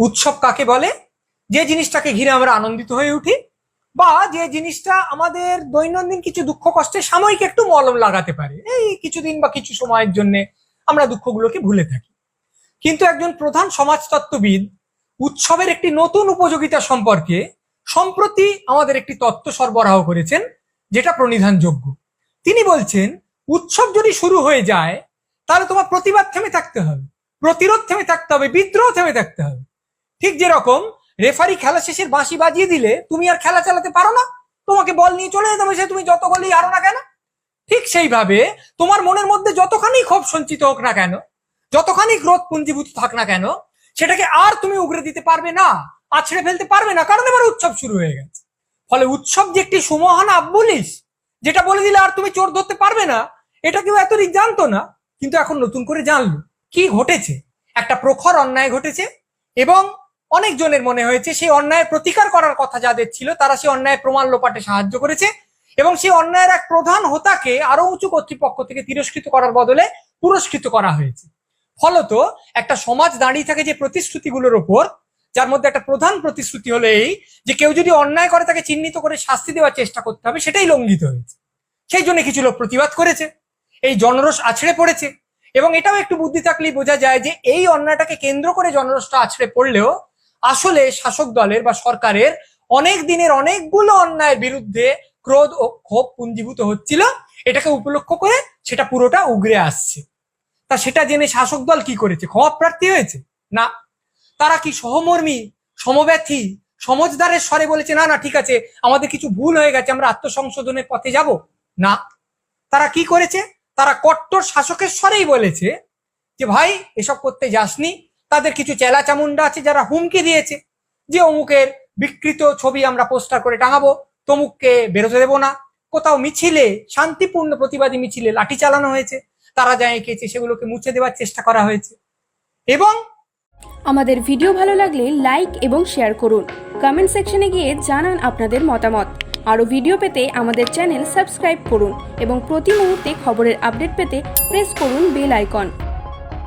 উৎসব কাকে বলে? যে জিনিসটাকে ঘিরে আমরা আনন্দিত হয়ে উঠি বা যে জিনিসটা আমাদের দৈনন্দিন কিছু দুঃখ কষ্টে সাময়িক একটু মলম লাগাতে পারে। এই কিছুদিন বা কিছু সময়ের জন্য আমরা দুঃখগুলোকে ভুলে থাকি। কিন্তু একজন প্রধান সমাজতত্ত্ববিদ উৎসবের একটি নতুন উপযোগিতা সম্পর্কে সম্প্রতি আমাদের একটি তত্ত্ব সরবরাহ করেছেন, যেটা প্রণিধানযোগ্য। তিনি বলছেন, উৎসব যদি শুরু হয়ে যায়, তাহলে তোমার প্রতিবাদ থেমে থাকতে হবে, প্রতিরোধ থেমে থাকতে হবে, বিদ্রোহ থেমে থাকতে হবে। ঠিক যেরকম রেফারি খেলা শেষের বাঁশি বাজিয়ে দিলে তুমি আর খেলা চালাতে পারো না। তোমাকে বল নিয়ে চলে যেতে সে তুমি যত গলি হারো না কেন? ঠিক সেইভাবে তোমার মনের মধ্যে যতখানি ক্ষোভ সঞ্চিত হোক না কেন, যতখানি ক্রোধ পুঞ্জীভূত থাক না কেন, সেটাকে আর তুমি উগরে দিতে পারবে না, আছড়ে ফেলতে পারবে না, কারণ এবার উৎসব শুরু হয়ে গেছে। ফলে উৎসব যে একটি সুমহান আব্বুলিস যেটা বলে দিলে আর তুমি চোর ধরতে পারবে না, এটা কেউ এতদিন জানতো না, কিন্তু এখন নতুন করে জানলো। কি ঘটেছে? একটা প্রখর অন্যায় ঘটেছে এবং অনেকজনের মনে হয়েছে সেই অন্যায়ের প্রতিকার করার কথা যাদের ছিল তারা সেই অন্যায়ের প্রমাণ লোপাটে সাহায্য করেছে এবং সেই অন্যায়ের এক প্রধান হোতাকে আরও উঁচু কর্তৃপক্ষ থেকে তিরস্কৃত করার বদলে পুরস্কৃত করা হয়েছে। ফলত একটা সমাজ দাঁড়িয়ে থাকে যে প্রতিশ্রুতিগুলোর ওপর, যার মধ্যে একটা প্রধান প্রতিশ্রুতি হলো এই যে কেউ যদি অন্যায় করে তাকে চিহ্নিত করে শাস্তি দেওয়ার চেষ্টা করতে হবে, সেটাই লঙ্ঘিত হয়েছে। সেই জন্য কিছু লোক প্রতিবাদ করেছে, এই জনরস আছড়ে পড়েছে এবং এটাও একটু বুদ্ধি থাকলেই বোঝা যায় যে এই অন্যায়টাকে কেন্দ্র করে জনরসটা আছড়ে পড়লেও আসলে শাসক দলের বা সরকারের অনেক দিনের অনেকগুলো অন্যায়ের বিরুদ্ধে ক্রোধ ও ক্ষোভ পুঞ্জীভূত হচ্ছিল। এটাকে উপলক্ষ করে সেটা পুরোটা উগরে আসছে। তা সেটা জেনে শাসক দল কি করেছে? ক্ষমা প্রার্থী হয়েছে? না। তারা কি সহমর্মী, সমব্যথী সমজদারের স্বরে বলেছে, না না, ঠিক আছে, আমাদের কিছু ভুল হয়ে গেছে, আমরা আত্মসংশোধনের পথে যাব না। তারা কি করেছে? তারা কট্টর শাসকের স্বরেই বলেছে যে, ভাই, এসব করতে যাসনি তাদের কিছু চেলা চামুন্ডা আছে যারা হুমকি দিয়েছে যে অমুকের বিকৃত ছবি আমরা পোস্টার করে টাঙাবো, তমুককে বেরোতে দেবো না। কোথাও মিছিলে, শান্তিপূর্ণ প্রতিবাদী মিছিলে লাঠি চালানো হয়েছে, তারা যা এঁকেছে সেগুলোকে মুছে দেওয়ার চেষ্টা করা হয়েছে। এবং আমাদের ভিডিও ভালো লাগলে লাইক এবং শেয়ার করুন। কমেন্ট সেকশনে গিয়ে জানান আপনাদের মতামত। আরও ভিডিও পেতে আমাদের চ্যানেল সাবস্ক্রাইব করুন এবং প্রতি মুহূর্তে খবরের আপডেট পেতে প্রেস করুন বেল আইকন।